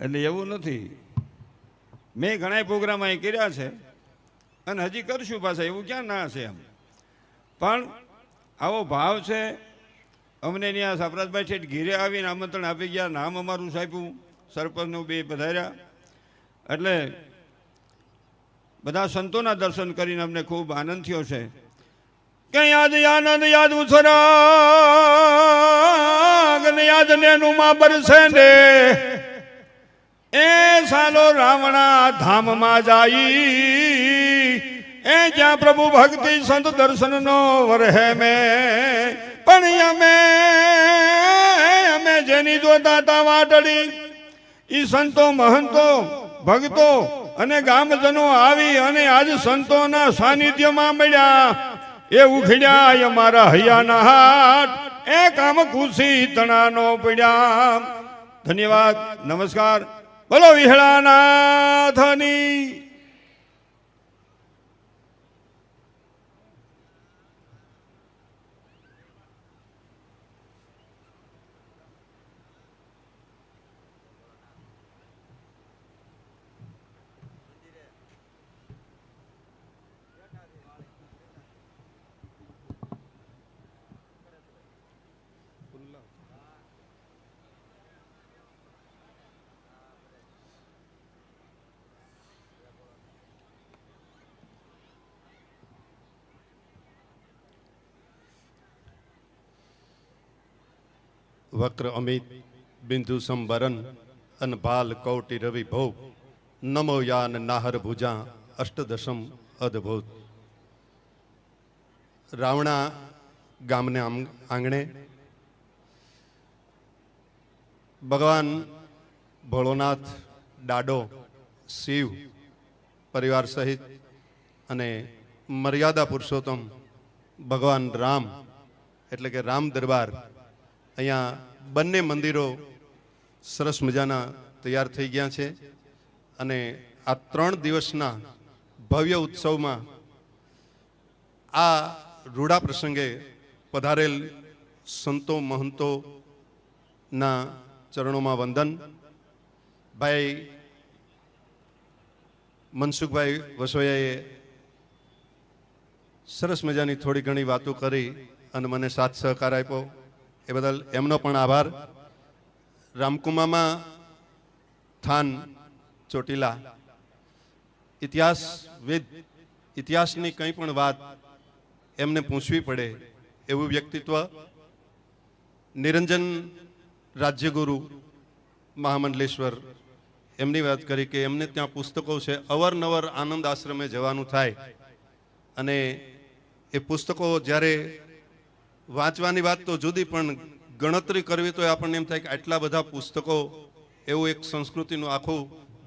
એટલે એવું નથી. મેં ઘણા પ્રોગ્રામ અહીં કર્યા છે અને હજી કરશું પાછા, એવું ક્યાં ના છે એમ. પણ આવો ભાવ છે, અમને ત્યાં સાપરાજભાઈ છેઠ ઘીરે આવીને આમંત્રણ આપી ગયા, નામ અમારું સાહેબું સરપંચનું બે પધાર્યા. એટલે બધા સંતોના દર્શન કરીને અમને ખૂબ આનંદ થયો છે. કે યાદ, આનંદ યાદ ઉછરાગ ને યાદ નેનું માં બરસે ને. એ સાલો રાવણા ધામમાં જાઈ એ જ્યાં પ્રભુ ભક્તિ સંત દર્શનનો વરહે મે. પણ અમે અમે જેની જોતા તા વાટડી ઈ સંતો મહંતો, ભક્તો અને ગામજનો આવી અને આજ સંતોના સાનિધ્યમાં મળ્યા. એ ઉખડ્યા અમારા હૈયાના હાટ. એ કામ ખુશી તણાનો પડ્યા. ધન્યવાદ, નમસ્કાર. બોલો વિહળાનાથની. વક્ર અમિત, બિંદુ સંવરન અનભાલ કૌટી રવિ ભૌ નમો યાન નાહર ભુજા અષ્ટદશમ અદભુત. રાવણા ગામને આંગણે. ભગવાન ભોળોનાથ, ડાડો, શિવ પરિવાર સહિત અને મર્યાદા પુરુષોત્તમ ભગવાન રામ, એટલે કે રામ દરબાર અહીંયા બંને મંદિરો સરસ મજાના તૈયાર થઈ ગયા છે અને આ ત્રણ દિવસના ભવ્ય ઉત્સવમાં આ રૂડા પ્રસંગે પધારેલ સંતો મહંતોના ચરણોમાં વંદન. ભાઈ મનસુખભાઈ વસોયાએ સરસ મજાની થોડી ઘણી વાતો કરી અને મને સાથ સહકાર આપ્યો. એ બદલ એમનો પણ આભાર. રામકુમામાં થાન ચોટીલા. ઇતિહાસ વેદ, ઇતિહાસની કંઈ પણ વાત એમને પૂછવી પડે એવું વ્યક્તિત્વ નિરંજન રાજ્યગુરુ મહામંડલેશ્વર એમની વાત કરી કે એમને ત્યાં પુસ્તકો છે. અવરનવર આનંદ આશ્રમે જવાનું થાય. અને એ પુસ્તકો જ્યારે વાંચવાની વાત તો જુદી, પણ ગણતરી કરવી તો આપણને એમ થાય કે આટલા બધા પુસ્તકો એવું એક સંસ્કૃતિનું આખું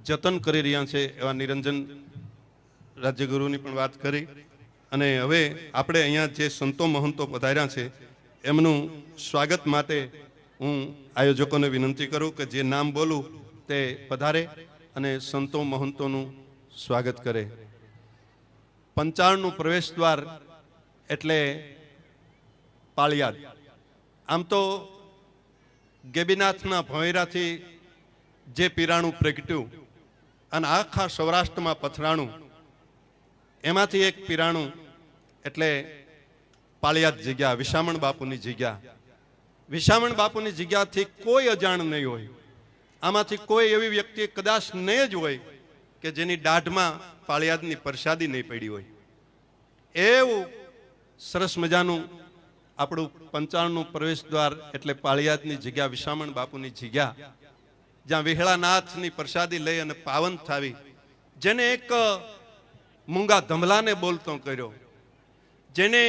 જતન કરી રહ્યા છે એવા નિરંજન રાજ્યગુરુની પણ વાત કરી. અને હવે આપણે અહીંયા જે સંતો મહંતો પધાર્યા છે, એમનું સ્વાગત માટે હું આયોજકોને વિનંતી કરું કે જે નામ બોલું તે પધારે અને સંતો મહંતોનું સ્વાગત કરે. પંચાળનું પ્રવેશ દ્વાર એટલે પાળિયાદ. આમ તો ગેબીનાથના ભોંયરાથી જે પીરાણું પ્રગટ્યું અને આખા સૌરાષ્ટ્રમાં પથરાણું, એમાંથી એક પીરાણું એટલે પાળિયાદ જગ્યા, વિશામણ બાપુની જગ્યા. વિશામણ બાપુની જગ્યાથી કોઈ અજાણ નહીં હોય. આમાંથી કોઈ એવી વ્યક્તિ કદાચ નહીં જ હોય કે જેની દાઢમાં પાળિયાદની પ્રસાદી નહીં પડી હોય. એવું સરસ મજાનું આપણું પંચાણનું પ્રવેશ દ્વાર એટલે પાળિયાદની જગ્યા, વિશામણ બાપુની જગ્યા, જ્યાં વિહળાનાથની પ્રસાદી લઈ અને પાવન થાવી. જેને એક મૂંગા ધમલાને બોલતો કર્યો. જેને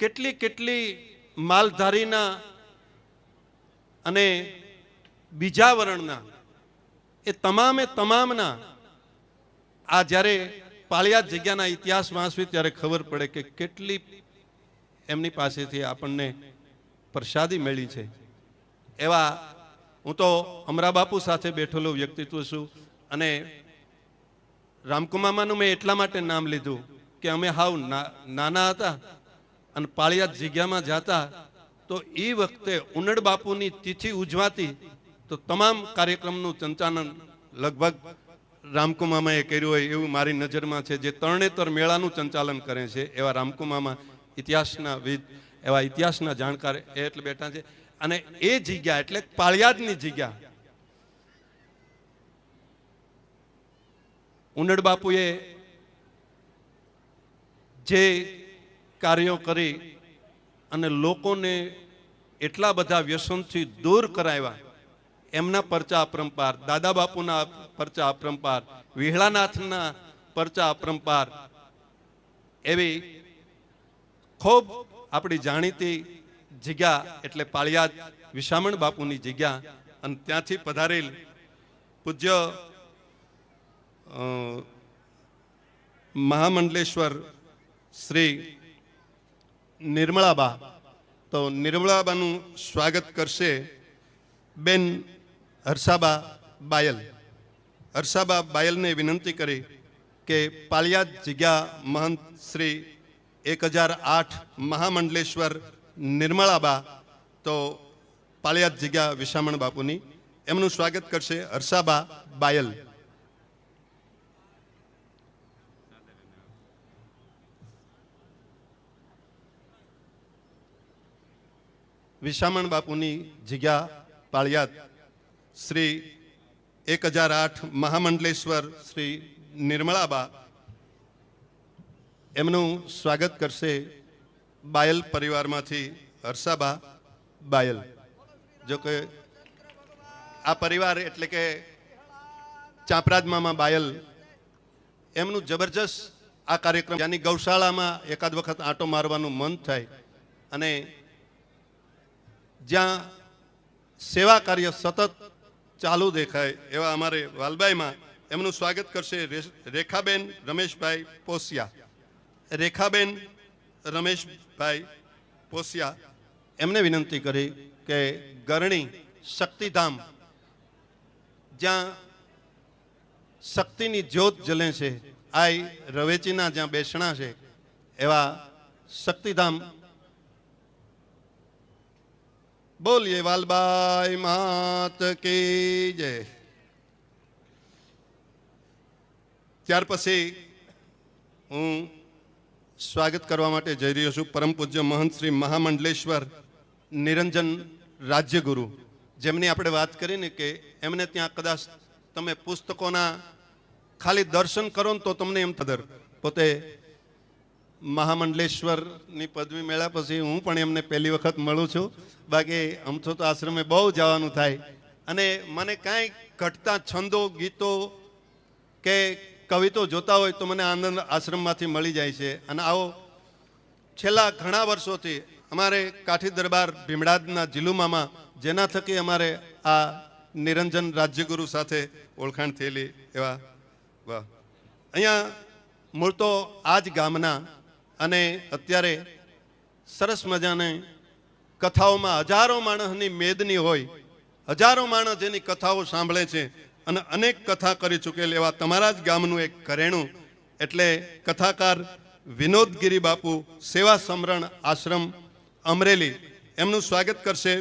કેટલી કેટલી માલધારીના અને બીજા વર્ણના એ તમામે તમામના, આ જ્યારે પાળિયાદ જગ્યાના ઇતિહાસ વાંચવી ત્યારે ખબર પડે કે કેટલી એમની પાસેથી આપણને પ્રસાદી મળી છે. એવા હું તો અમરા બાપુ સાથે બેઠેલો વ્યક્તિત્વ છું અને રામકુમામાનું મેં એટલા માટે નામ લીધું કે અમે હાવ નાના હતા અને પાળિયાદ જગ્યામાં જતા તો એ વખતે ઉનડ બાપુની તિથિ ઉજવાતી તો તમામ કાર્યક્રમનું સંચાલન લગભગ રામકુમામાએ કર્યું હોય એવું મારી નજરમાં છે. જે તરણેતર મેળાનું સંચાલન કરે છે, એવા રામકુમામાં ઇતિહાસના વિદ, એવા ઇતિહાસના જાણકાર એ એટલે બેઠા છે. અને એ જગ્યા એટલે પાળિયાદની જગ્યા. ઉનડ બાપુએ જે કાર્યો કરી અને લોકોને એટલા બધા વ્યસનથી દૂર કરાવ્યા એમના પરચા અપરંપાર, દાદા બાપુના પરચા અપરંપાર, વિહળાનાથના પરચા અપરંપાર એવી ખૂબ આપણી જાણીતી જગ્યા એટલે પાળિયાદ વિશામણ બાપુની જગ્યા અને ત્યાંથી પધારેલ પૂજ્ય મહામંડલેશ્વર શ્રી નિર્મળાબા. તો નિર્મળાબાનું સ્વાગત કરશે બેન હર્ષાબા બાયલ. હર્ષાબા બાયલને વિનંતી કરી કે પાળિયાદ જગ્યા મહંત શ્રી એક હજાર આઠ મહામંડલેશ્વર નિર્મળાબા, તો પાળિયાદ જગ્યા વિશામણ બાપુની. એમનું સ્વાગત કરશે હર્ષાબા બાયલ. વિશામણ બાપુની જગ્યા પાળિયાદ. શ્રી એક હજાર આઠ મહામંડલેશ્વર શ્રી નિર્મળાબા એમનું સ્વાગત કરશે બાયલ પરિવારમાંથી હર્ષાબા બાયલ. જો કે આ પરિવાર એટલે કે ચાપરાજ મામા બાયલ, એમનું જબરજસ્ત આ કાર્યક્રમ યાની ગૌશાળામાં એકાદ વખત આંટો મારવાનું મન થાય અને જ્યાં સેવા કાર્ય સતત ચાલુ દેખાય એવા અમારે વાલબાઈમાં એમનું સ્વાગત કરશે રેખાબેન રમેશભાઈ પોસિયા. રેખાબેન રમેશભાઈ પોસિયા, એમને વિનંતી કરી કે ગરણી શક્તિધામ, જ્યાં શક્તિની જ્યોત જલે છે, આઈ રવેચીના જ્યાં બેસણા છે, એવા શક્તિધામ બોલીએ, વાલબાઈ માત કી જય. ત્યાર પછી હું સ્વાગત કરવા માટે જઈ રહ્યો છું પરમ પૂજ્ય મહંત શ્રી મહામંડલેશ્વર નિરંજન રાજ્યગુરુ. જેમની આપણે વાત કરીને કે એમને ત્યાં કદાચ તમે પુસ્તકોના ખાલી દર્શન કરો ને તો તમને એમ થદર. પોતે મહામંડલેશ્વરની પદવી મેળ્યા પછી હું પણ એમને પહેલી વખત મળું છું. બાકી અમથો તો આશ્રમે બહુ જવાનું થાય. અને મને કાંઈ ઘટતા છંદો, ગીતો કે કવિતો જોતા હોય તો મને આનંદ આશ્રમમાંથી મળી જાય છે. અને આવો છેલ્લા ઘણા વર્ષોથી અમારે કાઠી દરબાર ભીમડાદના જિલ્લુમામાં જેના થકી અમારે આ નિરંજન રાજ્યગુરુ સાથે ઓળખાણ થયેલી એવા વાહ. અહીંયા મૂળ તો આ જ ગામના અને અત્યારે સરસ મજાને કથાઓમાં હજારો માણસની મેદની હોય, હજારો માણસ જેની કથાઓ સાંભળે છે અને અનેક કથા કરી ચૂકેલ એવા તમારા જ ગામનું એક ઘરેણું, એટલે કથાકાર વિનોદગીરી બાપુ સેવા સમરણ આશ્રમ અમરેલી. એમનું સ્વાગત કરશે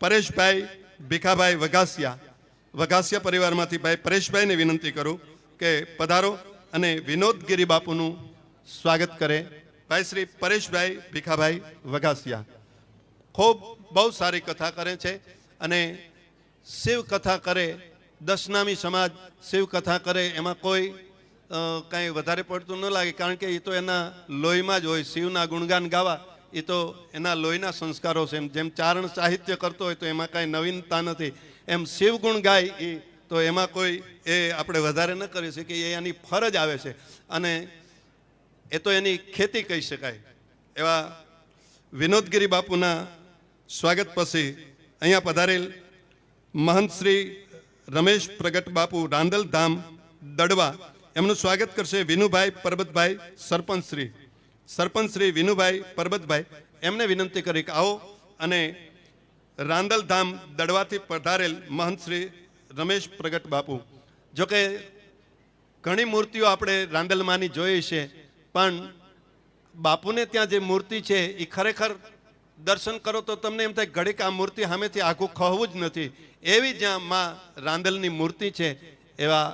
પરેશભાઈ ભીખાભાઈ વઘાસિયા. વઘાસિયા પરિવારમાંથી ભાઈ પરેશભાઈને વિનંતી કરું કે પધારો અને વિનોદગીરી બાપુનું સ્વાગત કરે. ભાઈ શ્રી પરેશભાઈ ભીખાભાઈ વઘાસિયા. ખૂબ બહુ સારી કથા કરે છે અને શિવ કથા કરે દશનામી સમાજ શિવ કથા કરે, એમાં કોઈ કાંઈ વધારે પડતું ન લાગે, કારણ કે એ તો એના લોહીમાં જ હોય, શિવના ગુણગાન ગાવા, એ તો એના લોહીના સંસ્કારો છે. એમ જેમ ચારણ સાહિત્ય કરતો હોય તો એમાં કાંઈ નવીનતા નથી. એમ શિવ ગુણ ગાય એ તો એમાં કોઈ એ આપણે વધારે ન કરી શકીએ એની ફરજ આવે છે. અને એ તો એની ખેતી કહી શકાય. એવા વિનોદગીરી બાપુના સ્વાગત પછી અહીંયા પધારેલ મહંત શ્રી રમેશ પ્રગટ બાપુ રાંદલ ધામ દડવા, એમનું સ્વાગત કરશે વિનુભાઈ પરબતભાઈ સરપંચ શ્રી. સરપંચ શ્રી વિનુભાઈ પરબતભાઈ, એમને વિનંતી કરી કે આવો અને રાંદલ ધામ દડવાથી પધારેલ મહંત શ્રી રમેશ પ્રગટ બાપુ. જોકે ઘણી મૂર્તિઓ આપણે રાંદલમાંની જોઈ છે. પણ બાપુને ત્યાં જે મૂર્તિ છે એ ખરેખર દર્શન કરો તો તમને એમ થાય ઘડીક આ મૂર્તિ સામેથી આખું ખહવું જ નથી. એવી જ્યાં માં રાંદલની મૂર્તિ છે, એવા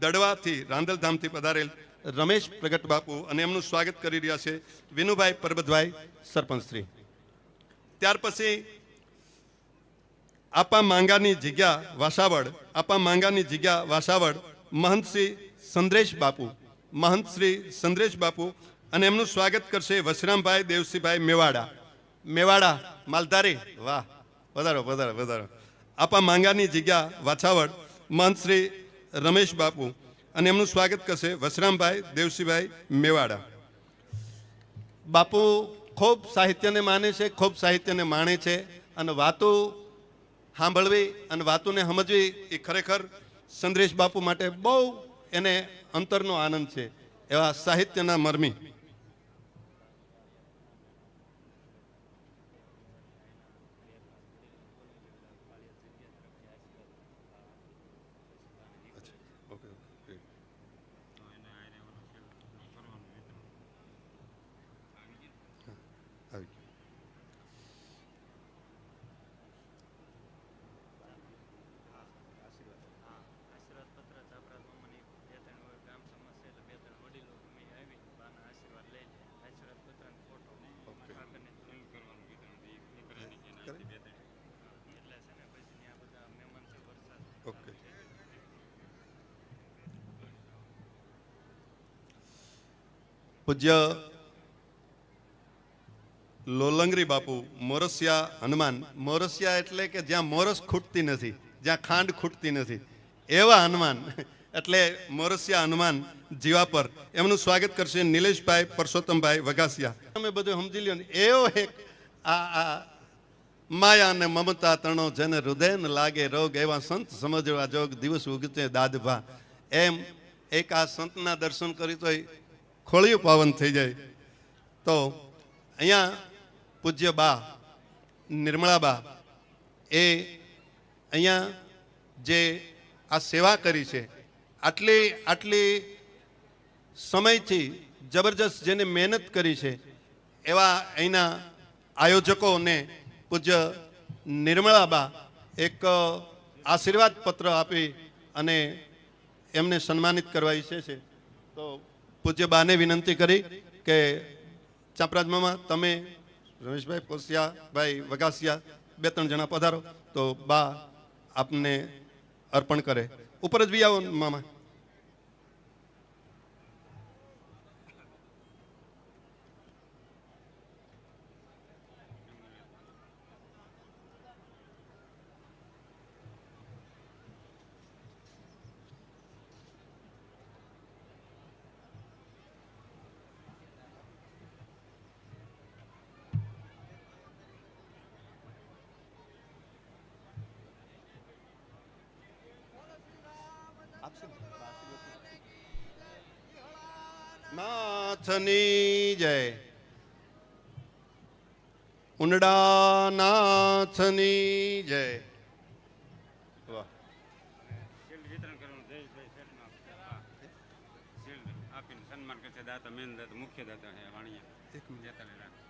દડવાથી રાંદલધામથી પધારેલ રમેશ પ્રગટ બાપુ અને એમનું સ્વાગત કરી રહ્યા છે વિનુભાઈ પરબતભાઈ સરપંચ શ્રી ત્યાર પછી આપા માંગાની જગ્યા વાસાવડ, આપા માંગાની જગ્યા વાસાવડ મહંત શ્રી સંદ્રેશ બાપુ. મહંત શ્રી સંદ્રેશ બાપુ અને એમનું સ્વાગત કરશે વશરામભાઈ દેવસીભાઈ મેવાડા. મેવાડા, માલધારી. વાહ, વધારો વધારો વધારો. આપા માંગાની જગ્યા વાછાવડ, મહંત શ્રી રમેશ બાપુ અને એમનું સ્વાગત કરશે વશરામભાઈ દેવસીભાઈ મેવાડા. બાપુ ખૂબ સાહિત્યને માને છે, ખૂબ સાહિત્યને માણે છે અને વાતો સાંભળવી અને વાતોને સમજવી એ ખરેખર સંદ્રેશ બાપુ માટે બહુ એને અંતરનો આનંદ છે એવા સાહિત્યના મર્મી આશીર્વાદ પત્ર ચાપરા મમ્મની બે ત્રણ વાર ગામ સમજશે એટલે બે ત્રણ વડીલો ગમે એ આવી બાના આશીર્વાદ લઈ લે આશીર્વાદ પત્ર ને ફોટો કાકાને ફિલ કરવાનું કીધું એ નીકળે નીચે નાખી બે ત્રણ એટલે છે ને પછી ત્યાં બધા મહેમાન છે વરસાદ ઓકે પૂજ્ય લોલંગરી બાપુ, મોરસિયા હનુમાન. મોરસિયા એટલે કે જ્યાં મોરસ ખૂટતી નથી, જ્યાં ખાંડ ખૂટતી નથી. એવા હનુમાન, એટલે મોરસિયા હનુમાન જીવા પર. એમનું સ્વાગત કરશે નિલેશભાઈ પરસોત્તમભાઈ વઘાસિયા. તમે બધું સમજી લ્યો ને, એવો એક આ આ માયા અને મમતા તણો જેને હૃદય લાગે રોગ, એવા સંત સમજવા જોગ, દિવસ ઉગતે દાદભા. એમ એક આ સંતના દર્શન કરી તો ખોળિયું પાવન થઈ જાય. તો અહીંયા પૂજ્ય બા નિર્મળા બા એ અહીંયા જે આ સેવા કરી છે, આટલી આટલી સમયથી જબરજસ્ત જેને મહેનત કરી છે, એવા અહીંના આયોજકોને પૂજ્ય નિર્મળાબા એક આશીર્વાદ પત્ર આપી અને એમને સન્માનિત કરવા ઈચ્છે છે. તો પૂજ્ય બાને વિનંતી કરી કે, ચાપરાજ મામા, તમે રમેશભાઈ પોસિયાભાઈ વગાસિયા બે ત્રણ જણા પધારો, તો બા આપને અર્પણ કરે. ઉપર જ બી આવો મામા. નાથની જય. ઉંડા નાથની જય. હા સન્માન કરશે દાતા મેન દાતા મુખ્ય દાતા છે વાણિયા એક મિનિટ.